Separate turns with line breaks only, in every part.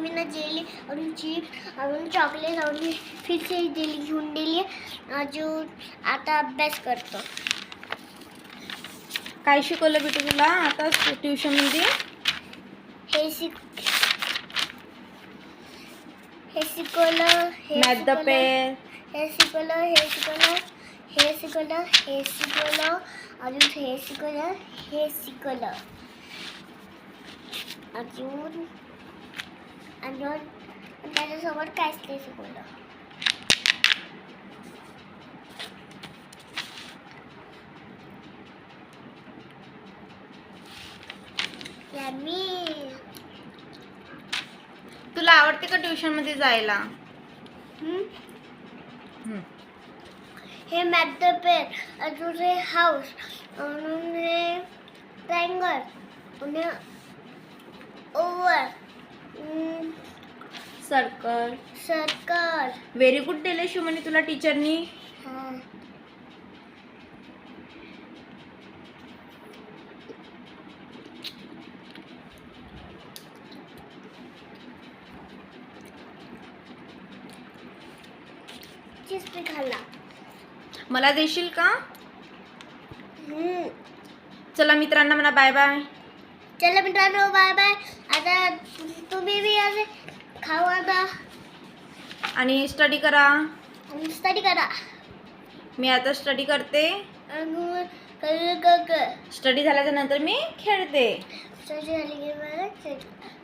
Mummy ने jelly और chips और चॉकलेट और फिर से जेली घेऊन दिली. अजून आता अभ्यास करतो.
काय शिकवलं बेटू तुला? आता ट्युशनमध्ये?
हे शिक हे शिकवलं हे
मॅथ द पेर
हे शिकवलं हे शिकवलं हे शिकवलं हे शिकवलं अजून हे शिकवलं हे शिकवलं. अजून अजून त्याच्यासोबत काहीच नाही शिकवलं.
तुला आवडते का ट्युशनमध्ये जायला.
हे मॅथ द पेन अजून हे हाऊस हे ट्रायंगल आणि over
circle
circle
very good दिले शिवमणी तुला टीचरनी
खाल्ला
मला देशील का?
हम्म.
चला मित्रांना म्हणा बाय बाय
चला मित्रांनो बाय बाय आता तुम्ही बी असे
आणि स्टडी करा.
आणि स्टडी करा.
मी आता स्टडी करते. स्टडी झाल्याच्यानंतर मी खेळते.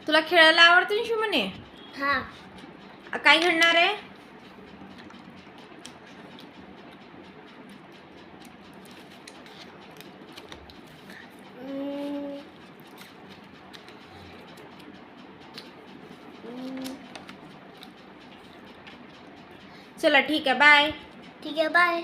तुला खेळायला आवडते ना शिवमणी
हा.
काय खेळणार आहे? चला ठीक आहे बाय
ठीक आहे बाय